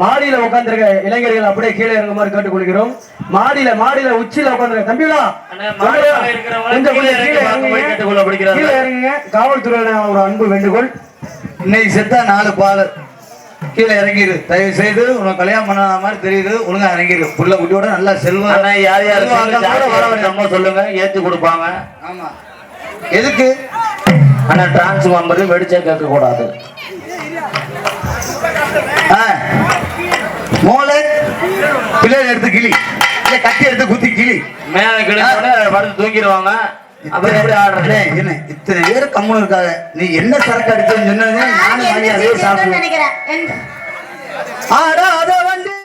மாடியில உட்கார்ந்திருக்க இளைஞர்கள் அப்படியே கீழே இறங்குமாறு கேட்டுக்கொள்கிறோம். மாடியில மாடியில உச்சியில உட்கார்ந்திருக்க தம்பிகளா கீழே இறங்குங்க. காவல்துறையின ஒரு அன்பு வேண்டுகோள். இன்னைக்கு செத்தா நாலு பால். கீழே இறங்கிடு தயவு செய்து உனக்கு கல்யாணம் பண்ணாத மாதிரி தெரியுது. ஒழுங்கா இறங்கிடு புள்ள குட்டியோட நல்லா செல்வம் அண்ணா யார் யார். நம்ம சொல்லுங்க. ஏத்தி கொடுப்பாங்க. ஆமா. எதுக்கு? ஆனா டிரான்ஸ்ஃபார்மர் வெடிச்சா கேட்க கூடாது பிள்ளைகள் எடுத்து கிளி. இல்ல கட்டி எடுத்து குத்தி கிளி. மேல படுத்து தூங்கிடுவாங்க. அப்புறம் எப்படி ஆடுறது? அண்ணே, என்ன இத்தனை பேர் கம்முன்னு இருக்காங்க. நீ என்ன சரக்கு அடிச்சேன்னு சொன்னதே நானும் அதே சாப்பிடுவேன். ஆடாதவன்